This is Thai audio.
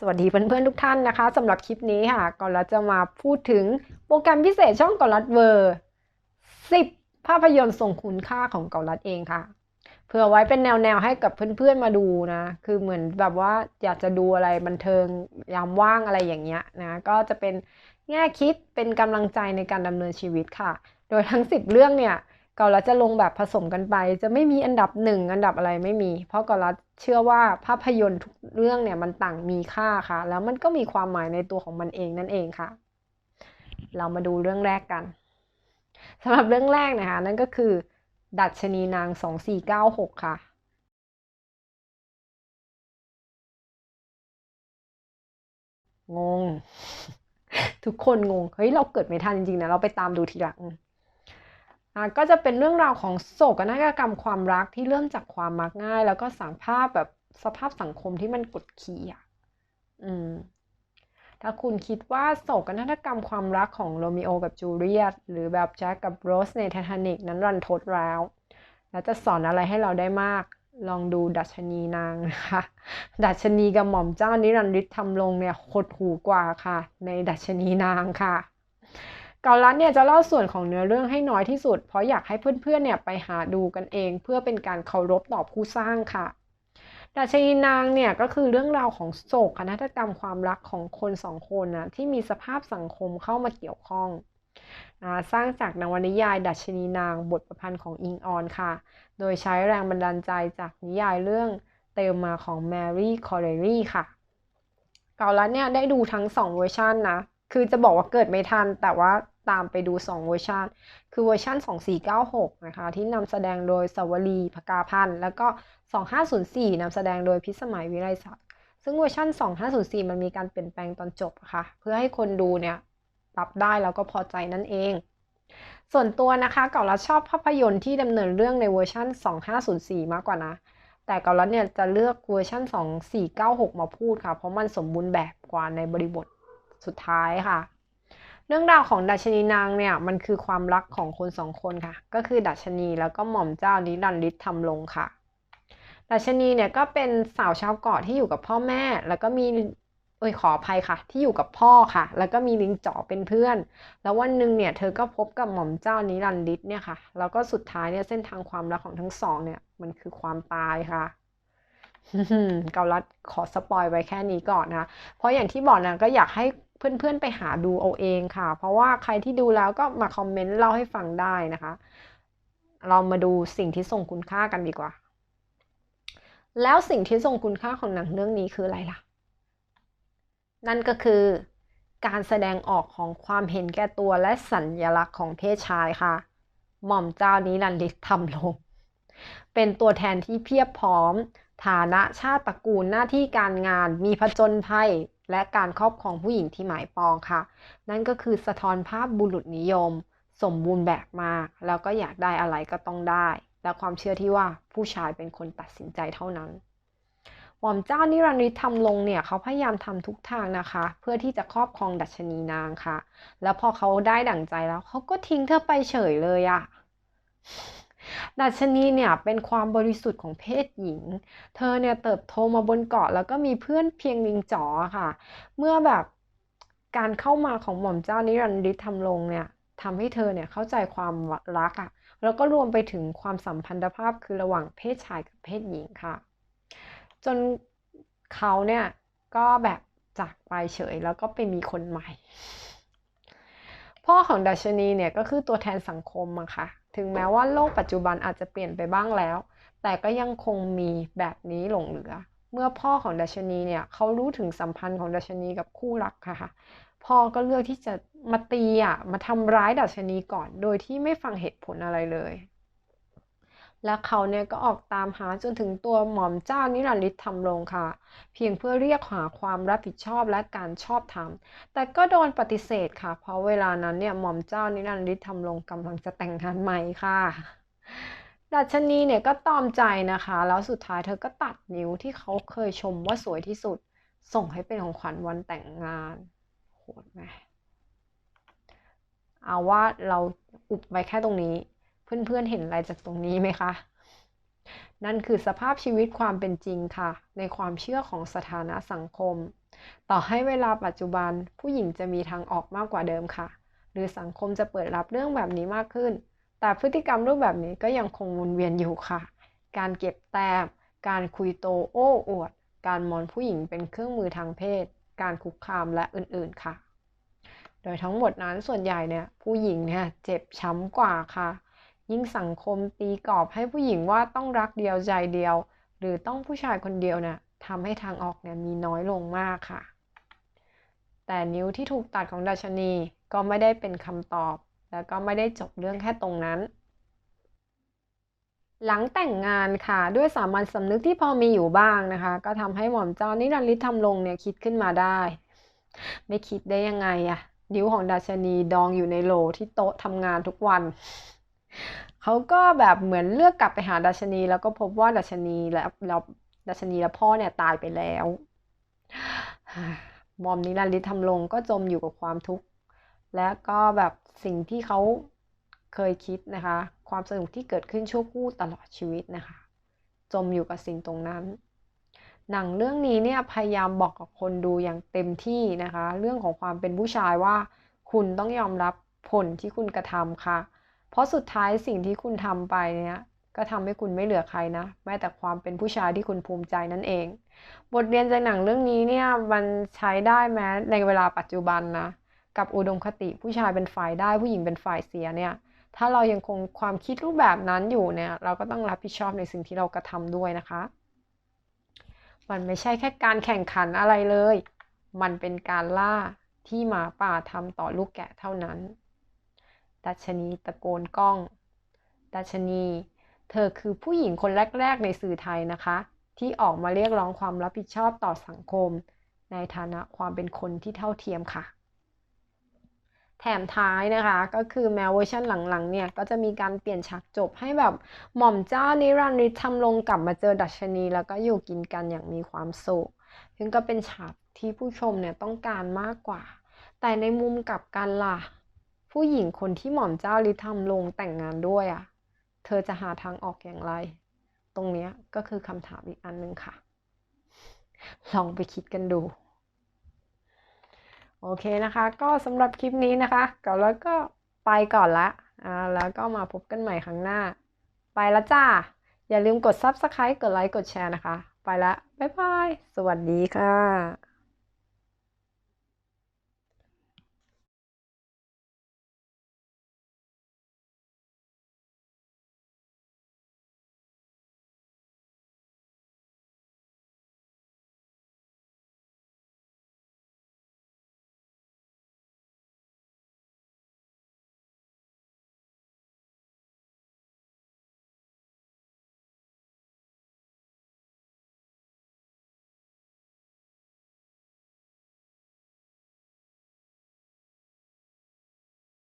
สวัสดีเพื่อนๆทุกท่านนะคะสำหรับคลิปนี้ค่ะก่อนเราจะมาพูดถึงโปรแกรมพิเศษช่องกอลัดเวอร์ 10 ภาพยนตร์ทรงคุณค่าของกอลัดเองค่ะ เพื่อไว้เป็นแนวๆให้กับเพื่อนๆมาดูนะ คือเหมือนแบบว่าอยากจะดูอะไรบันเทิงยามว่างอะไรอย่างเงี้ยนะก็จะเป็นแง่คิดเป็นกำลังใจในการดำเนินชีวิตค่ะ โดยทั้ง 10 เรื่องเนี่ยกอลัดจะลงแบบผสมกันไป จะไม่มีอันดับหนึ่งอันดับอะไรไม่มี เพราะกอลัด เชื่อว่าภาพยนตร์ทุกเรื่องเนี่ยมันต่างมีค่าค่ะ แล้วมันก็มีความหมายในตัวของมันเองนั่นเองค่ะ เรามาดูเรื่องแรกกันสำหรับเรื่องแรกนะคะ นั่นก็คือ ดัชนีนาง 2496 ค่ะงง ทุกคนงง เฮ้ย เราเกิดไม่ทันจริงๆนะ เราไปตามดูทีหลัง อะก็จะเป็นเรื่องราวของโศกนาฏกรรมความรักที่เริ่มจากความมักง่าย แล้วก็สังภาพแบบสภาพสังคมที่มันกดขี่อะ อืม ถ้าคุณคิดว่าโศกนาฏกรรมความรักของโรมิโอกับจูเลียตหรือแบบแจ็คกับโรสในไททานิกนั้นรันทดแล้ว แล้วจะสอนอะไรให้เราได้มาก ลองดูดัชนีนางนะคะ ดัชนีกับหม่อมเจ้านิรันดร์ฤทธิ์ทำลงเนี่ยโคตรหูกว่าค่ะ ในดัชนีนางค่ะ เกาลัดเนี่ยจะเล่าส่วนของเนื้อเรื่องให้น้อยที่สุด เพราะอยากให้เพื่อนๆเนี่ยไปหาดูกันเอง เพื่อเป็นการเคารพต่อผู้สร้างค่ะดัชนีนางเนี่ยก็คือเรื่องราวของโศกนาฏกรรมความรักของคนสองคนนะที่มีสภาพสังคมเข้ามาเกี่ยวข้องสร้างจากนวนิยายดัชนีนางบทประพันธ์ของอิงออนค่ะ โดยใช้แรงบันดาลใจจากนิยายเรื่องเตลมาของแมรี่คอร์เรรี่ค่ะ เกาลัดเนี่ยได้ดูทั้ง2เวอร์ชันนะ คือจะบอกว่าเกิดไม่ทันแต่ว่า ตามไปดู 2 เวอร์ชันคือเวอร์ชัน2496 นะคะ ที่นำแสดงโดยสวลีพกาพันธ์ แล้วก็ 2504นำแสดงโดยพิสมัยวิไลศักดิ์ ซึ่งเวอร์ชัน2504 มันมีการเปลี่ยนแปลงตอนจบค่ะ เพื่อให้คนดูเนี่ยรับได้แล้วก็พอใจนั่นเอง ส่วนตัวนะคะเกาลัดชอบภาพยนตร์ที่ดำเนินเรื่องในเวอร์ชัน2504 มากกว่านะ แต่เกาลัดเนี่ยจะเลือกเวอร์ชัน2496 มาพูดค่ะ เพราะมันสมบูรณ์แบบกว่าในบริบทสุดท้ายค่ะ เรื่องราวของดัชนีนางเนี่ยมันคือความรักของคนสองคนค่ะ ก็คือดัชนีแล้วก็หม่อมเจ้านิรันดร์ฤทธิ์ทำลงค่ะ ดัชนีเนี่ยก็เป็นสาวชาวเกาะที่อยู่กับพ่อแม่ แล้วก็มีเอ้ยขออภัยค่ะ ที่อยู่กับพ่อค่ะ แล้วก็มีลิงจ๋อเป็นเพื่อน แล้ววันหนึ่งเนี่ยเธอก็พบกับหม่อมเจ้านิรันดร์เนี่ยค่ะแล้วก็สุดท้ายเนี่ยเส้นทางความรักของทั้งสองเนี่ยมันคือความตายค่ะเกาลัดขอสปอยไว้แค่นี้ก่อนนะ เพราะอย่างที่บอกนะก็อยากให้ เพื่อนๆไปหาดูเอาเองค่ะ เพราะว่าใครที่ดูแล้วก็มาคอมเมนต์เล่าให้ฟังได้นะคะ เรามาดูสิ่งที่ส่งคุณค่ากันดีกว่า แล้วสิ่งที่ส่งคุณค่าของหนังเรื่องนี้คืออะไรล่ะ นั่นก็คือการแสดงออกของความเห็นแก่ตัวและสัญญลักษณ์ของเพศชายค่ะ หม่อมเจ้านิรันดร์ฤทธิ์ทำลง เป็นตัวแทนที่เพียบพร้อม ฐานะชาติตระกูลหน้าที่การงาน มีผจญภัย และการครอบครองผู้หญิงที่หมายปองค่ะ นั่นก็คือสะท้อนภาพบุรุษนิยม สมบูรณ์แบบมาก แล้วก็อยากได้อะไรก็ต้องได้ และความเชื่อที่ว่าผู้ชายเป็นคนตัดสินใจเท่านั้นหม่อมเจ้านิรันดร์ฤทธิ์ทำลงเนี่ยเขาพยายามทำทุกทางนะคะ เพื่อที่จะครอบครองดัชนีนางค่ะ แล้วพอเขาได้ดั่งใจแล้วเขาก็ทิ้งเธอไปเฉยเลยอะ ดัชนีเนี่ยเป็นความบริสุทธิ์ของเพศหญิง เธอเนี่ยเติบโตมาบนเกาะแล้วก็มีเพื่อนเพียงลิงจ๋อค่ะ เมื่อแบบการเข้ามาของหม่อมเจ้านิรันดร์ทธิ์ทำลงเนี่ยทำให้เธอเนี่ยเข้าใจความรักอะ่ะแล้วก็รวมไปถึงความสัมพันธภาพคือระหว่างเพศชายกับเพศหญิงค่ะ จนเขาเนี่ยก็แบบจากไปเฉยแล้วก็ไปมีคนใหม่ พ่อของดัชนีเนี่ยก็คือตัวแทนสังคมอะค่ะ ถึงแม้ว่าโลกปัจจุบันอาจจะเปลี่ยนไปบ้างแล้ว แต่ก็ยังคงมีแบบนี้หลงเหลือ เมื่อพ่อของดัชนีเนี่ยเขารู้ถึงสัมพันธ์ของดัชนีกับคู่รักค่ะ พ่อก็เลือกที่จะมาตีอะมาทำร้ายดัชนีก่อน โดยที่ไม่ฟังเหตุผลอะไรเลย และเขาเนี่ยก็ออกตามหาจนถึงตัวหม่อมเจ้านิรันดร์ฤทธิ์ทำลงค่ะ เพียงเพื่อเรียกหาความรับผิดชอบและการชอบธรรม แต่ก็โดนปฏิเสธค่ะ เพราะเวลานั้นเนี่ยหม่อมเจ้านิรันดริศทำลงกำลังจะแต่งงานใหม่ค่ะดัชนีเนี่ยก็ตอมใจนะคะ แล้วสุดท้ายเธอก็ตัดนิ้วที่เขาเคยชมว่าสวยที่สุด ส่งให้เป็นของขวัญวันแต่งงานโหดไหมเอาว่าเราอุบไว้แค่ตรงนี้ เพื่อนๆเห็นอะไรจากตรงนี้ไหมคะ นั่นคือสภาพชีวิตความเป็นจริงค่ะ ในความเชื่อของสถานะสังคม ต่อให้เวลาปัจจุบันผู้หญิงจะมีทางออกมากกว่าเดิมค่ะ หรือสังคมจะเปิดรับเรื่องแบบนี้มากขึ้น แต่พฤติกรรมรูปแบบนี้ก็ยังคงวนเวียนอยู่ค่ะ การเก็บแต้มการคุยโตโอ้อวด การมองผู้หญิงเป็นเครื่องมือทางเพศ การคุกคามและอื่นๆค่ะ โดยทั้งหมดนั้นส่วนใหญ่เนี่ยผู้หญิงเนี่ยเจ็บช้ำกว่าค่ะ ยิ่งสังคมตีกรอบให้ผู้หญิงว่าต้องรักเดียวใจเดียว หรือต้องผู้ชายคนเดียวนี่ยทำให้ทางออกเนี่ยมีน้อยลงมากค่ะ แต่นิ้วที่ถูกตัดของดัชนีก็ไม่ได้เป็นคำตอบ แล้วก็ไม่ได้จบเรื่องแค่ตรงนั้น หลังแต่งงานค่ะ ด้วยสามัญสำนึกที่พอมีอยู่บ้างนะคะ ก็ทำให้หม่อมเจ้านิรันดร์ฤทธิ์ทำลงเนี่ยคิดขึ้นมาได้ ไม่คิดได้ยังไงอะนิ้วของดัชนีดองอยู่ในโหลที่โต๊ะทำงานทุกวัน เขาก็แบบเหมือนเลือกกลับไปหาดัชนี แล้วก็พบว่าดัชนีและแล้วดัชนีและพ่อเนี่ยตายไปแล้วมอมนิรันดร์ฤทธิ์ทำลงก็จมอยู่กับความทุกข์ และก็แบบสิ่งที่เขาเคยคิดนะคะ ความสนุกที่เกิดขึ้นชั่วครู่ตลอดชีวิตนะคะ จมอยู่กับสิ่งตรงนั้น หนังเรื่องนี้เนี่ยพยายามบอกกับคนดูอย่างเต็มที่นะคะ เรื่องของความเป็นผู้ชายว่า คุณต้องยอมรับผลที่คุณกระทำค่ะ เพราะสุดท้ายสิ่งที่คุณทำไปเนี่ยก็ทำให้คุณไม่เหลือใครนะแม้แต่ความเป็นผู้ชายที่คุณภูมิใจนั่นเอง บทเรียนจากหนังเรื่องนี้เนี่ยมันใช้ได้แม้ในเวลาปัจจุบันนะกับอุดมคติผู้ชายเป็นฝ่ายได้ผู้หญิงเป็นฝ่ายเสียเนี่ย ถ้าเรายังคงความคิดรูปแบบนั้นอยู่เนี่ย เราก็ต้องรับผิดชอบในสิ่งที่เรากระทำด้วยนะคะ มันไม่ใช่แค่การแข่งขันอะไรเลย มันเป็นการล่าที่หมาป่าทำต่อลูกแกะเท่านั้น ดัชนีตะโกนก้อง ดัชนี เธอคือผู้หญิงคนแรก ๆ ในสื่อไทยนะคะ ที่ออกมาเรียกร้องความรับผิดชอบต่อสังคม ในฐานะความเป็นคนที่เท่าเทียมค่ะ แถมท้ายนะคะ ก็คือแม้เวอร์ชันหลัง ๆ เนี่ย ก็จะมีการเปลี่ยนฉากจบให้แบบหม่อมเจ้านิรันดร์ฤทธิ์ทำลงกลับมาเจอดัชนี แล้วก็อยู่กินกันอย่างมีความสุขซึ่งก็เป็นฉากที่ผู้ชมเนี่ยต้องการมากกว่า แต่ในมุมกลับกันล่ะ ผู้หญิงคนที่หม่อมเจ้าฤทธิ์ทำลงแต่งงานด้วยอะ่ะ เธอจะหาทางออกอย่างไร ตรงนี้ก็คือคำถามอีกอันหนึ่งค่ะ ลองไปคิดกันดู โอเคนะคะ ก็สำหรับคลิปนี้นะคะก็แล้วก็ไปก่อนละอ่าแล้วก็มาพบกันใหม่ครั้งหน้า ไปละจ้า อย่าลืมกด Subscribe กดไลค์กดแชร์นะคะ ไปละ บ๊ายบาย สวัสดีค่ะ